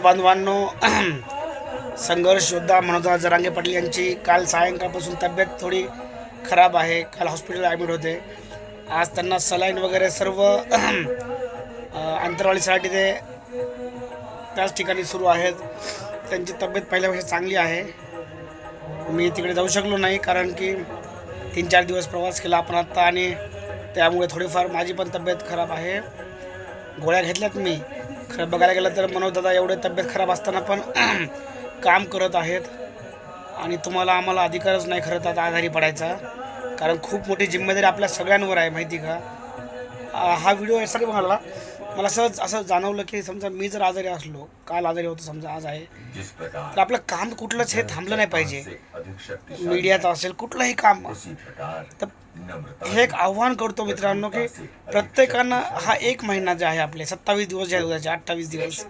बांधवांनो संघर्ष योद्धा मनोजा जरांगे पाटील यांची काल सायंकाळपासून तब्येत थोडी खराब आहे. काल हॉस्पिटल ॲडमिट होते. आज त्यांना सलाईन वगैरे सर्व अंतरवाळीसाठी अंतरवालीसाठी ते त्याच ठिकाणी सुरू आहेत. त्यांची तब्येत पहिल्यापेक्षा चांगली आहे. मी तिकडे जाऊ शकलो नाही कारण की तीन चार दिवस प्रवास केला आपण आत्ता आणि त्यामुळे थोडीफार माझी पण तब्येत खराब आहे. गोळ्या घेतल्यात मी. खरं बघायला गेलं तर मनोजदादा एवढे तब्येत खराब असताना पण काम करत आहेत. आणि तुम्हाला आम्हाला अधिकारच नाही खरं तर आजारी पडायचा. कारण खूप मोठी जिम्मेदारी आपल्या सगळ्यांवर आहे माहिती का? हा व्हिडिओ यासाठी मला मला सहज असं जाणवलं की समजा मी जर आजारी असलो काल आजारी होतो समजा आज आहे. तर आपलं काम कुठलंच हे थांबलं नाही पाहिजे. मीडियाचं असेल कुठलंही काम. तर हे एक आव्हान करतो मित्रांनो की प्रत्येकानं हा एक महिना जे आहे आपले सत्तावीस दिवस जे आहे उद्याचे अठ्ठावीस दिवस.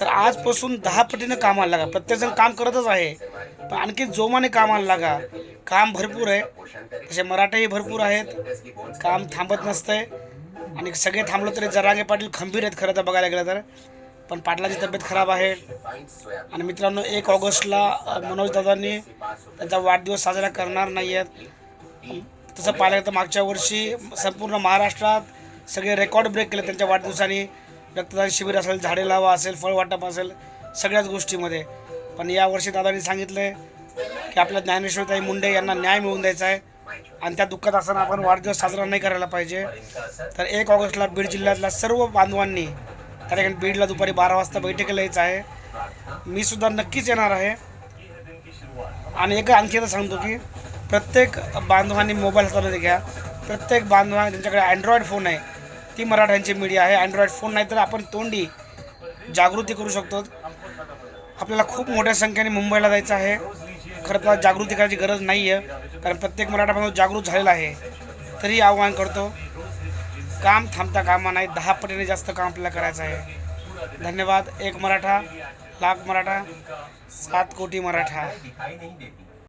तर आजपासून दहा पटीनं कामाला लागा. प्रत्येकजण काम करतच आहे. पण आणखी जोमाने कामाला लागा. काम भरपूर आहे. तसे मराठाही भरपूर आहेत. काम थांबत नसतंय. आणि सगळे थांबलो तरी जरांगे पाटील खंबीर आहेत खरं तर बघायला गेलं तर. पण पाटलाची तब्येत खराब आहे. आणि मित्रांनो एक ऑगस्टला मनोज मनोजदादांनी त्यांचा वाढदिवस साजरा करणार नाही आहेत तसं पाहिलं गेलं तर मागच्या वर्षी संपूर्ण महाराष्ट्रात सगळे रेकॉर्ड ब्रेक केले त्यांच्या वाढदिवसाने. रक्तदान शिबिर असेल झाडे लावा असेल फळ वाटप असेल सगळ्याच गोष्टीमध्ये. पण यावर्षी दादांनी सांगितलं की आपल्या ज्ञानेश्वरताई मुंडे यांना न्याय मिळवून द्यायचा आहे. आणि त्या दुःखात असताना आपण वाढदिवस साजरा नाही करायला पाहिजे. तर एक ऑगस्टला बीड जिल्ह्यातल्या सर्व बांधवांनी त्या ठिकाणी बीडला दुपारी बारा वाजता बैठकीला यायचं आहे. मी सुद्धा नक्कीच येणार आहे. आणि एक आणखी आता सांगतो की प्रत्येक बांधवांनी मोबाईल हातामध्ये घ्या. प्रत्येक बांधवा त्यांच्याकडे अँड्रॉईड फोन आहे. ती मराठ्यांची मीडिया आहे. अँड्रॉईड फोन नाही तर आपण तोंडी जागृती करू शकतो. आपल्याला खूप मोठ्या संख्येने मुंबईला जायचं आहे. खरं तर जागृती करायची गरज नाही आहे कारण प्रत्येक मराठा जागृत झालेला आहे. तरी आव्हान करतो. काम थांबता कामा नाही. दहा पटीने जास्त काम आपल्याला करायचं आहे. धन्यवाद. एक मराठा लाख मराठा सात कोटी मराठा.